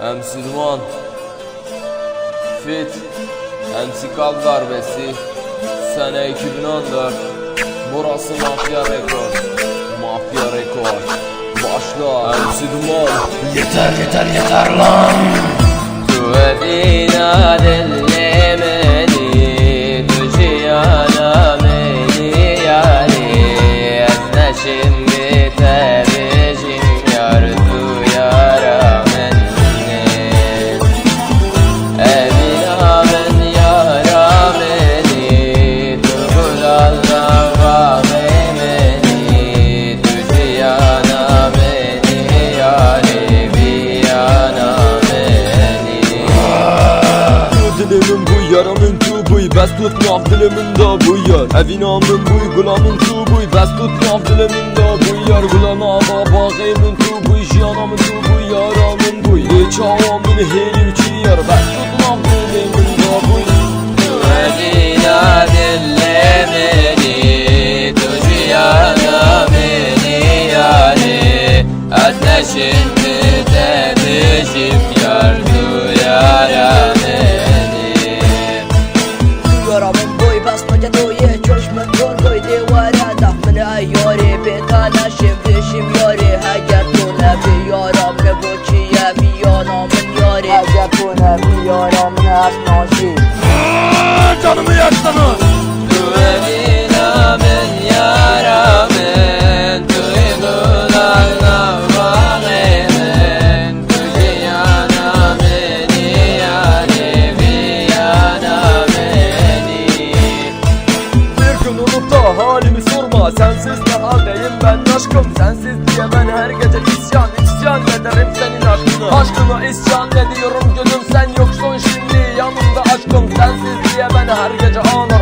MC Duman Fit Kalk Darbesi Sene 2014 Burası Mafya Rekord Mafya Rekord Başla. MC Duman Yeter yeter yeter lan! Tuvafina dillemeni yaramın tubuy Bes tutmav dilimin da bu yar Evinamın buy gulamın tubuy Bes tutmav dilimin da bu yar Gulana baba geymin tubuy Jiyanamın tubuy yaramın buy Geçavamın heli üçü yar Bes tutmav dilimin da bu Medina dillemeni Tujiyana beni yari Ateşin Betana shim dhe shim jori Hager të në bi jara Me bo që jemi jana më njari Hager të në bi jara Më në as në shi Canımı yaktınız Sensiz ne haldeyim ben aşkım? Sensiz diye ben her gece isyan isyan ederim senin aşkına. Aşkına isyan ediyorum gönlüm sen yoksun şimdi yanımda aşkım. Sensiz diye ben her gece ağlarım